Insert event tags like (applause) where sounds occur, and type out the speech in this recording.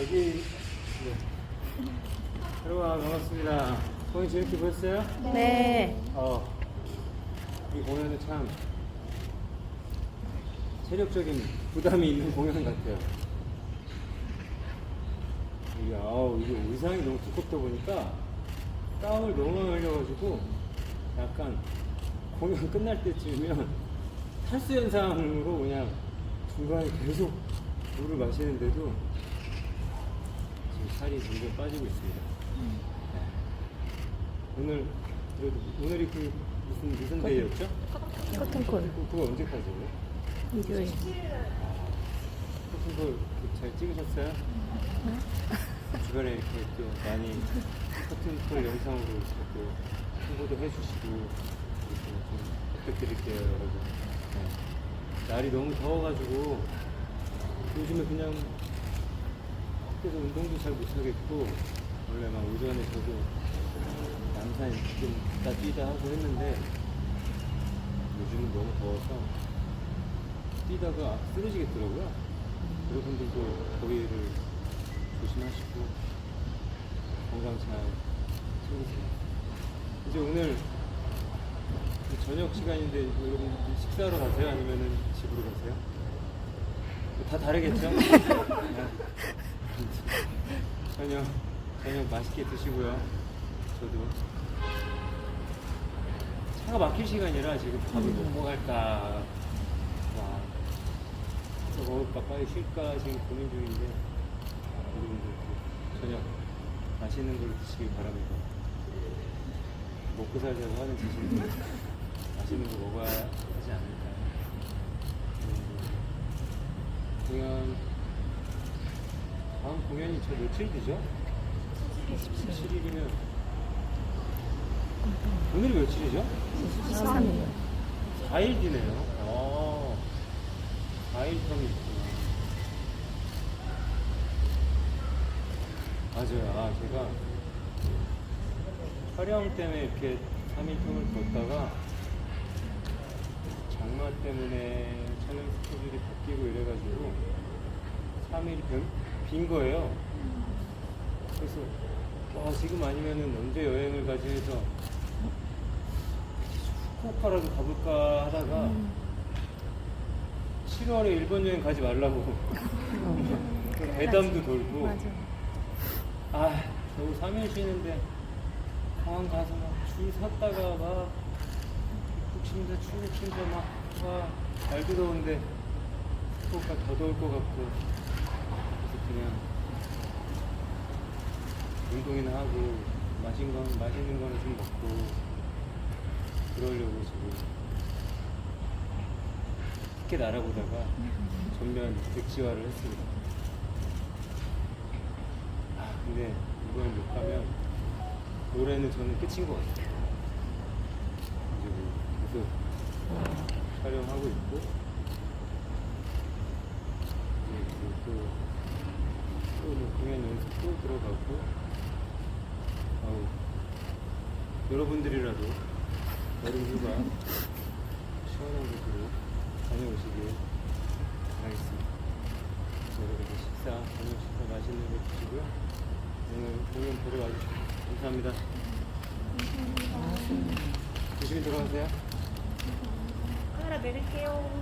여기 네. 여러분 아, 반갑습니다. 공연 재밌게 보셨어요? 네. 어, 이 공연은 참 체력적인 부담이 있는 공연 같아요. 이게 아우 이게 의상이 너무 두껍다 보니까 땀을 너무 많이 흘려가지고 약간 공연 (laughs) 끝날 때쯤이면 탈수 현상으로 그냥 중간에 계속 물을 마시는데도 살이 점점 빠지고 있습니다. 네. 오늘 그래도 오늘이 그 무슨 무슨 데이였죠? 커튼콜. 그- 그거 언제까지예요? 일요일. 그거 잘 찍으셨어요? 주변에 이렇게 또 많이 커튼콜 영상으로 이렇게 또 홍보도 해주시고 이렇게 좀 부탁드릴게요, 여러분. 네. 날이 너무 더워가지고 요즘에 그냥 밖에서 운동도 잘 못하겠고 원래 막 오전에 저도 남산 좀 있다 뛰다 하고 했는데 요즘은 너무 더워서 뛰다가 쓰러지겠더라고요. 여러분들도 더위를 조심하시고 건강 잘 챙기세요. 이제 오늘 그 저녁 시간인데 여러분 식사하러 가세요? 아니면은 집으로 가세요? 다 다르겠죠? (laughs) 네. 저녁 저녁 맛있게 드시고요. 저도 차가 막힐 시간이라 지금 밥을 먹고 갈까 와 가서 먹을까 빨리 쉴까 지금 고민 중인데 여러분들 그 저녁 맛있는 걸 드시길 바랍니다. 먹고 살자고 하는 짓인데 맛있는 거 먹어야 하지 않을까요? 음, 공연 다음 공연이 저 며칠 뒤죠? 17일이면 오늘이 며칠이죠? 13일. 4일 뒤네요. 어, 4일 텀이 있구나. 맞아요. 아, 제가 촬영 때문에 이렇게 3일 텀을 뒀다가 장마 때문에 촬영 스케줄이 바뀌고 이래가지고 3일이 빈 거예요. 그래서 와 지금 아니면은 언제 여행을 가지 해서 후쿠오카라도 가볼까 하다가 7월에 일본 여행 가지 말라고. (laughs) 그 대담도 돌고. 맞아. 아 겨우 3일 쉬는데 공항 가서 막줄 섰다가 막 북심사 출국 심사 막와 날도 더운데 후쿠오카 더 더울 것 같고 그냥 운동이나 하고 마신 건 맛있는 거는 좀 먹고 그러려고 지금 티켓 알아보다가 전면 백지화를 했습니다. 아 근데 이번에 못 가면 올해는 저는 끝인 것 같아요. 이제 뭐 계속 촬영하고 있고 이제 그리고 또, 또뭐 연습도 들어가고 아우 여러분들이라도 여름 휴가 시원한 곳으로 다녀오시길 바라겠습니다. 여러분들 식사, 저녁 식사 맛있는 거 드시고요. 오늘 공연 보러 와주셔서 감사합니다. 조심히 들어가세요. 카메라 내릴게요.